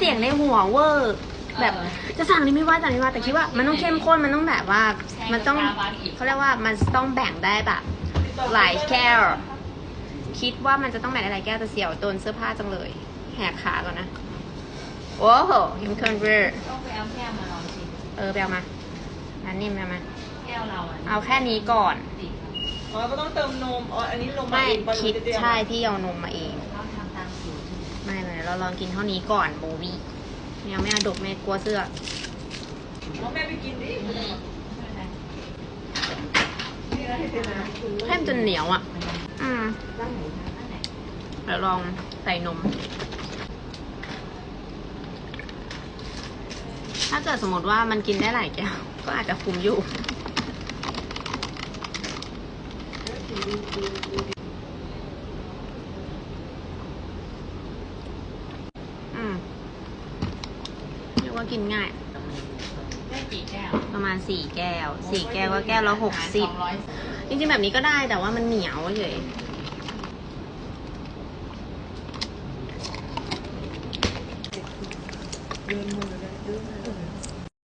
เสียงในหัวเวอร์แบบจะสั่งนี่ไม่ว่าสั่งนี่ว่าแต่คิดว่ามันต้องเข้มข้นมันต้องแบบว่ามันต้องเขาเรียกว่ามันต้องแบ่งได้แบบหลายแก้วคิดว่ามันจะต้องแบ่งได้หลายแก้วแต่เสียวโดนเสื้อผ้าจังเลย แหกขาก่อนนะโอ้โหฮิมเคิลเวอร์ต้องไปเอาแก้วมาลองชิมเออไปเอามาอันนี้มามาแก้วเราอะเอาแค่นี้ก่อนติดอ๋อก็ต้องเติมนมอ๋ออันนี้ลงมาไม่เองปะคิดหรือจะเตรียมใช่ที่เอานมมาเอง เราลองกินเท่านี้ก่อนโบวี่แมวไม่เอาดกแม่กลัวเสื้อแม่ไปกินดิเป็นไรแค่มจนเหนียวอะ อืมนั่นและเดี๋ยวลองใส่นม ถ้าเกิดสมมติว่ามันกินได้หลายแก้ว ก็อาจจะคุมอยู่ อืมเรียก ว่ากินง่ายได้กี่แก้วประมาณสี่แก้วสี่แก้วก็แก้วละหกสิบร้อยจริงๆแบบนี้ก็ได้แต่ว่ามันเหนียวเฉยเดินมือ